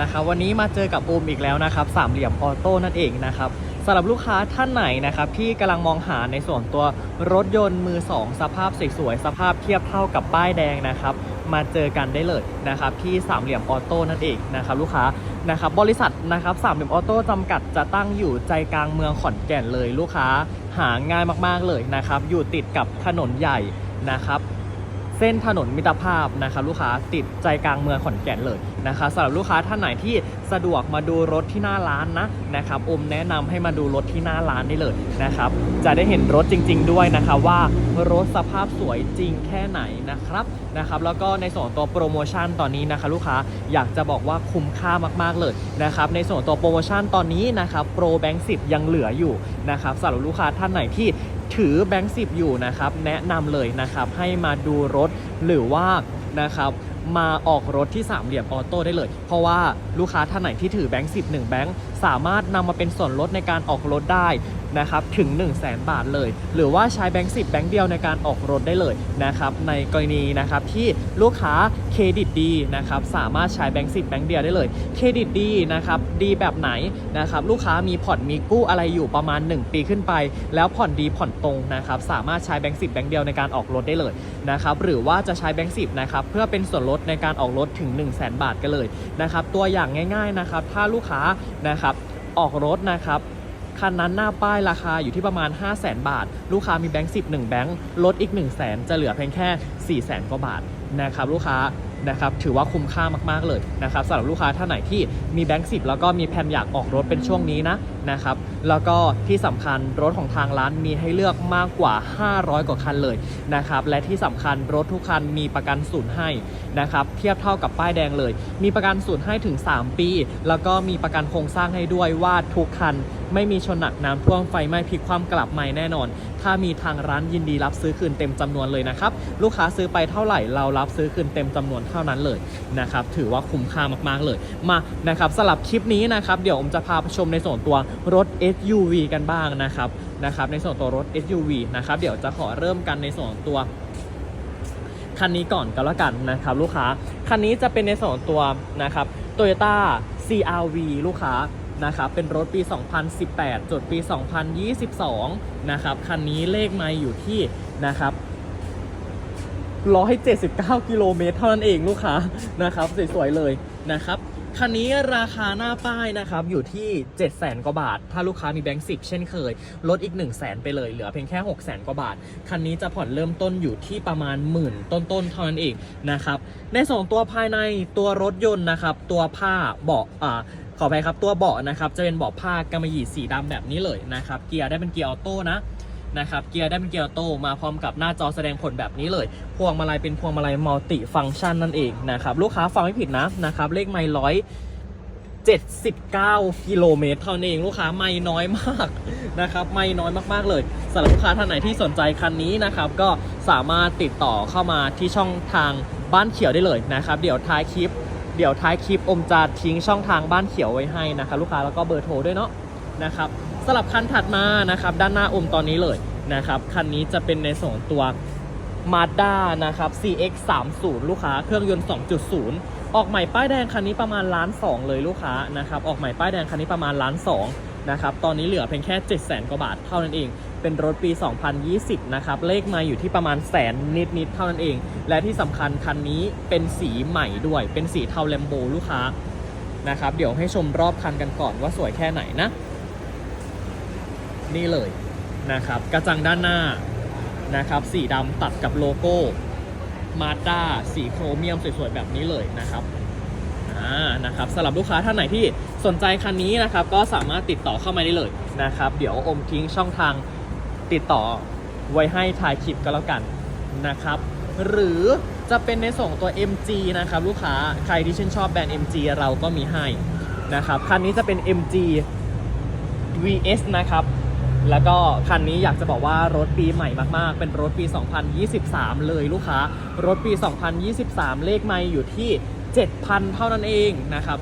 นะครับวันนี้มาเจอกับโอมอีกแล้วนะครับสามเหลี่ยมออโต้นั่นเองนะครับสำหรับลูกค้าท่านไหนนะครับที่กำลังมองหาในส่วนตัวรถยนต์มือ 2 สภาพสวยๆสภาพเทียบเท่ากับป้ายแดงนะครับมาเจอกันได้เลยนะครับที่สามเหลี่ยมออโต้นั่นเองนะครับลูกค้านะครับบริษัทนะครับสามเหลี่ยมออโต้จำกัดจะตั้งอยู่ใจกลางเมืองขอนแก่นเลยลูกค้าหาง่ายมากๆเลยนะครับอยู่ติดกับถนนใหญ่นะครับ เส้นถนนมิตรภาพนะครับลูกค้าติดใจกลางเมืองขอนแก่นเลยนะครับสำหรับลูกค้าท่านไหนที่สะดวกมาดูรถที่หน้าร้านนะนะครับอมแนะนำให้มาดูรถที่หน้าร้านได้เลยนะครับ จะได้เห็นรถจริง ๆ ด้วยนะครับว่ารถสภาพสวยจริงแค่ไหนนะครับนะครับ แล้วก็ในส่วนตัวโปรโมชั่นตอนนี้นะคะ ลูกค้าอยากจะบอกว่าคุ้มค่ามากๆเลยนะครับ ในส่วนตัวโปรโมชั่นตอนนี้นะครับโปรแบงค์สิยังเหลืออยู่นะครับสำหรับลูกค้าท่านไหนที่ ถือแบงค์สิบอยู่นะครับ แนะนำเลยนะครับให้มาดูรถหรือว่านะครับมาออกรถที่สามเหลี่ยมออโต้ได้เลย เพราะว่าลูกค้าท่านไหนที่ถือแบงค์สิบหนึ่งแบงค์สามารถนำมาเป็นส่วนลดในการออกรถได้ นะครับถึง 1 0 0 0 0แบาทเลย หรือว่าใช้แบงค์สิบแบงค์เดียวในการออกรถได้เลยนะครับในกรณีนะครับที่ลูกค้าเครดิตดีนะครับสามารถใช้แบงค์สิบแบงค์เดียวได้เลยเครดิตดีนะครับดีแบบไหนนะครับลูกค้ามีผ่อนมีกู้อะไรอยู่ประมาณ 1 ปีขึ้นไป แล้วผ่อนดีผ่อนตรงนะครับสามารถใช้แบงค์สิบแบงค์เดียวในการออกรถได้เลยนะครับหรือว่าจะใช้แบงค์สิบนะครับเพื่อเป็นส่วนลดในการออกรถถึง 1 0 0 0 0แบาทกันเลยนะครับตัวอย่างง่ายๆนะครับถ้าลูกค้านะครับออกรถนะครับ คันนั้นหน้าป้ายราคาอยู่ที่ประมาณ 5 0 0แสนบาท ลูกค้ามีแบงค์สิบหนึ่งแบงค์ลดอีก 1 0 0 0 0แสนจะเหลือเพียงแค่ 4 0 0แสนกว่าบาทนะครับลูกค้านะครับถือว่าคุ้มค่ามากๆเลยนะครับสำหรับลูกค้าท่านไหนที่มีแบงค์สิบแล้วก็มีแผนอยากออกรถเป็นช่วงนี้นะ นะครับ แล้วก็ที่สำคัญรถของทางร้านมีให้เลือกมากกว่า 500 กว่าคันเลยนะครับ และที่สำคัญรถทุกคันมีประกันศูนย์ให้นะครับ เทียบเท่ากับป้ายแดงเลย มีประกันศูนย์ให้ถึง 3 ปี แล้วก็มีประกันโครงสร้างให้ด้วยว่าทุกคันไม่มีชนหนักน้ำท่วมไฟไหม้พลิกความกลับใหม่แน่นอน ถ้ามีทางร้านยินดีรับซื้อคืนเต็มจำนวนเลยนะครับ ลูกค้าซื้อไปเท่าไหร่เรารับซื้อคืนเต็มจำนวนเท่านั้นเลยนะครับ ถือว่าคุ้มค่ามากๆเลย มานะครับสำหรับคลิปนี้นะครับ เดี๋ยวผมจะพาไปชมในส่วนตัวรถ SUV กันบ้างนะครับนะครับ ในส่วนตัวรถ SUV นะครับเดี๋ยวจะขอเริ่มกันในส่วนตัวคันนี้ก่อนก็แล้วกันนะครับลูกค้า คันนี้จะเป็นในส่วนตัวนะครับ Toyota CRV ลูกค้านะครับเป็นรถปี 2018 จดปี 2022 นะครับคันนี้เลขไมล์อยู่ที่นะครับ179 กิโลเมตรเท่านั้นเองลูกค้านะครับสวยๆเลยนะครับ คันนี้ราคาหน้าป้ายนะครับ อยู่ที่ 7 0 0 0 0กว่าบาท ถ้าลูกค้ามีแบงค์สิบเช่นเคย ลดอีก 1 0 0 0 0แไปเลย เหลือเพียงแค่ 6 0 0 0 0 กว่าบาท คันนี้จะผ่อนเริ่มต้นอยู่ที่ประมาณหมื่นต้นๆเท่านั้นเองนะครับ ในสองตัวภายในตัวรถยนต์นะครับ ตัวผ้าเบาะอ่าขออภัยครับตัวเบาะนะครับ จะเป็นเบาะผ้ากำมะหยี่สีดำแบบนี้เลยนะครับ เกียร์ได้เป็นเกียร์ออโต้นะ นะครับ เกียร์ได้เป็นเกียร์โตมาพร้อมกับหน้าจอแสดงผลแบบนี้เลย พวงมาลัยเป็นพวงมาลัยมัลติฟังก์ชันนั่นเองนะครับ ลูกค้าฟังไม่ผิดนะนะครับ เลขไมล์ร้อย79 กิโลเมตรเท่านั้นเองลูกค้าไม่น้อยมากนะครับไม่น้อยมากๆเลยสำหรับลูกค้าท่านไหนที่สนใจคันนี้นะครับ ก็สามารถติดต่อเข้ามาที่ช่องทางบ้านเขียวได้เลยนะครับ เดี๋ยวท้ายคลิป เดี๋ยวท้ายคลิปอมจะทิ้งช่องทางบ้านเขียวไว้ให้นะครับ ลูกค้าแล้วก็เบอร์โทรด้วยเนาะนะครับ สลับคันถัดมานะครับด้านหน้าอมตอนนี้เลยนะครับคันนี้จะเป็นในส่วนของตัว Mazda นะครับ CX 3 0 ลูกค้าเครื่องยนต์ 2.0 ออกใหม่ป้ายแดงคันนี้ประมาณล้านสองเลยลูกค้านะครับออกใหม่ป้ายแดงคันนี้ประมาณล้านสองนะครับตอนนี้เหลือเพียงแค่ 7 0 0 0 0 0กว่าบาทเท่านั้นเอง เป็นรถปี 2020 นะครับ เลขมาอยู่ที่ประมาณแสนนิดๆเท่านั้นเอง และที่สำคัญคันนี้เป็นสีใหม่ด้วย เป็นสีเทาแลมโบลูกค้านะครับ เดี๋ยวให้ชมรอบคันกันก่อนว่าสวยแค่ไหนนะ นี่เลยนะครับ กระจังด้านหน้านะครับ สีดำตัดกับโลโก้มาด้าสีโครเมียมสวยๆแบบนี้เลยนะครับอ่านะครับสำหรับลูกค้าท่านไหนที่สนใจคันนี้นะครับ ก็สามารถติดต่อเข้ามาได้เลยนะครับ เดี๋ยวอมทิ้งช่องทางติดต่อไว้ให้ถ่ายคลิปก็แล้วกันนะครับ หรือจะเป็นในส่งตัว MG นะครับ ลูกค้าใครที่ชื่นชอบแบรนด์ MG เราก็มีให้นะครับ คันนี้จะเป็น MG VS นะครับ แล้วก็คันนี้อยากจะบอกว่ารถปีใหม่มากๆ เป็นรถปี 2023 เลยลูกค้า รถปี 2023 เลขไม่อยู่ที่ 7,000 เท่านั้นเองนะครับ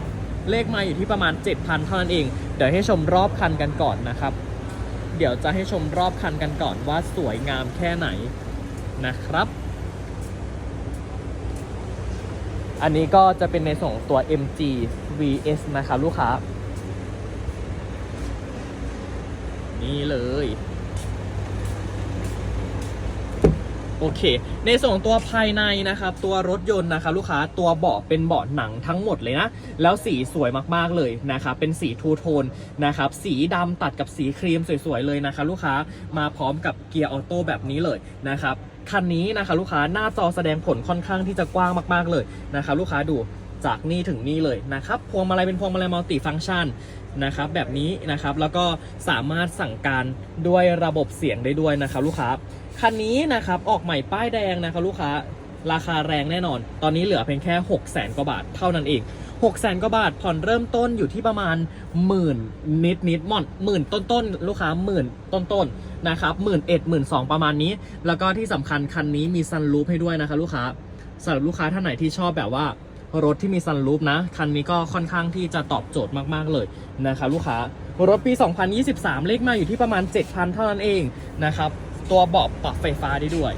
เลขไม่อยู่ที่ประมาณ 7,000 เท่านั้นเอง เดี๋ยวให้ชมรอบคันกันก่อนนะครับ เดี๋ยวจะให้ชมรอบคันกันก่อนว่าสวยงามแค่ไหนนะครับ อันนี้ก็จะเป็นในส่วนของตัว MG VS นะครับลูกค้า นี่เลย โอเค ในส่วนตัวภายในนะครับ ตัวรถยนต์นะครับลูกค้าตัวเบาะเป็นเบาะหนังทั้งหมดเลยนะ แล้วสีสวยมากๆเลยนะครับเป็นสีทูโทนนะครับ สีดำตัดกับสีครีมสวยๆเลยนะครับลูกค้ามาพร้อมกับเกียร์ออโต้แบบนี้เลยนะครับคันนี้นะคะลูกค้าหน้าจอแสดงผลค่อนข้างที่จะกว้างมากๆเลยนะครับลูกค้าดู จากนี่ถึงนี่เลยนะครับ พวงมาลัยเป็นพวงมาลัยมัลติฟังก์ชันนะครับแบบนี้นะครับแล้วก็สามารถสั่งการด้วยระบบเสียงได้ด้วยนะครับลูกค้าคันนี้นะครับออกใหม่ป้ายแดงนะครับลูกค้าราคาแรงแน่นอน ตอนนี้เหลือเพียงแค่ 6 0 0 0 0 กว่าบาทเท่านั้นเอง 6 0 0 0 0 กว่าบาทผ่อนเริ่มต้นอยู่ที่ประมาณหมื่นนิดนิดหม่อนหมื่นต้นต้นลูกค้าหมื่นต้นต้นนะครับหมื่นเอ็ดหมื่นสองประมาณนี้ แล้วก็ที่สำคัญคันนี้มีซันรูฟให้ด้วยนะคะลูกค้าสำหรับลูกค้าท่านไหนที่ชอบแบบว่า รถที่มีซันรูฟนะ คันนี้ก็ค่อนข้างที่จะตอบโจทย์มากๆเลยนะครับลูกค้ารถปี 2023 เลขมาอยู่ที่ประมาณ 7,000 เท่านั้นเองนะครับตัวเบาะปรับไฟฟ้าได้ด้วย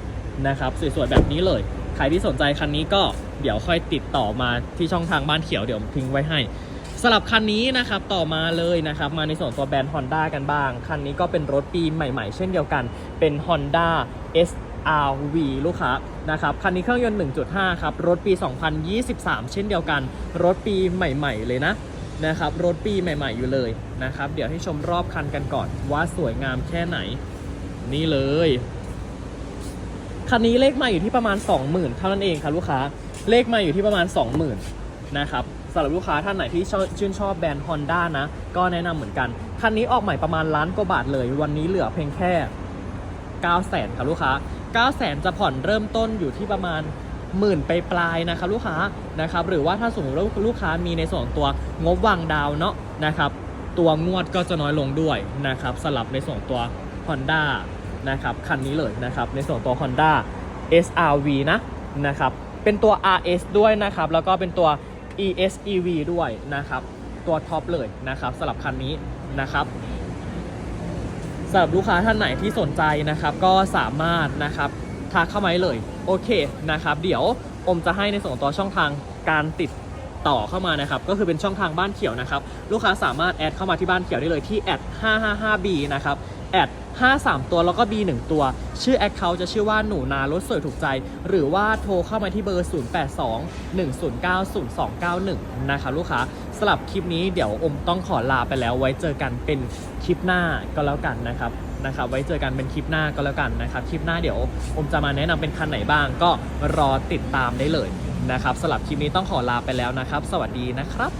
นะครับสวยๆแบบนี้เลย ใครที่สนใจคันนี้ก็เดี๋ยวค่อยติดต่อมาที่ช่องทางบ้านเขียวเดี๋ยวทิ้งไว้ให้สำหรับคันนี้นะครับต่อมาเลยนะครับมาในส่วนตัวแบรนด์ Honda กันบ้าง คันนี้ก็เป็นรถปีใหม่ ๆ เช่นเดียวกันเป็น Honda SRV ลูกค้า นะครับคันนี้เครื่องยนต์ 1.5 ครับ รถปี 2023 เช่นเดียวกัน รถปีใหม่ ๆ เลยนะนะครับรถปีใหม่ ๆ อยู่เลยนะครับ เดี๋ยวให้ชมรอบคันกันก่อน ว่าสวยงามแค่ไหน นี่เลย คันนี้เลขมาอยู่ที่ประมาณ 20,000 เท่านั้นเองครับลูกค้าเลขมาอยู่ที่ประมาณ 20,000นะครับสำหรับลูกค้าท่านไหนที่ชื่นชอบแบรนด์ Honda นะ ก็แนะนำเหมือนกัน คันนี้ออกใหม่ประมาณล้านกว่าบาทเลย วันนี้เหลือเพียงแค่ 9 0 0 0 0 0ครับลูกค้า 9 0 0 0 0 0จะผ่อนเริ่มต้นอยู่ที่ประมาณหมื่นไปปลายนะครับลูกค้านะครับหรือว่าถ้าสมมติว่าลูกค้ามีในส่วนตัวงบวางดาวเนาะนะครับตัวงวดก็จะน้อยลงด้วยนะครับสลับในส่วนตัว Honda นะครับคันนี้เลยนะครับในส่วนตัว Honda SRV นะนะครับเป็นตัว RS ด้วยนะครับแล้วก็เป็นตัว ESEV ด้วยนะครับตัวท็อปเลยนะครับสำหรับคันนี้นะครับ สำหรับลูกค้าท่านไหนที่สนใจนะครับ ก็สามารถนะครับทักเข้ามาเลยโอเคนะครับ เดี๋ยวอมจะให้ในส่วนของตัวช่องทางการติดต่อเข้ามานะครับ ก็คือเป็นช่องทางบ้านเขียวนะครับ ลูกค้าสามารถแอดเข้ามาที่บ้านเขียวได้เลยที่แอด 555B นะครับแอด53 ตัวแล้วก็ B 1ตัว ชื่อ Account จะชื่อว่าหนูนารถสวยถูกใจ หรือว่าโทรเข้ามาที่เบอร์ 0821090291 นะครับลูกค้าสำหรับคลิปนี้เดี๋ยวอมต้องขอลาไปแล้วไว้เจอกันเป็นคลิปหน้าก็แล้วกันนะครับนะครับไว้เจอกันเป็นคลิปหน้าก็แล้วกันนะครับคลิปหน้าเดี๋ยวอมจะมาแนะนำเป็นคันไหนบ้าง ก็รอติดตามได้เลยนะครับสำหรับคลิปนี้ต้องขอลาไปแล้วนะครับ สวัสดีนะครับ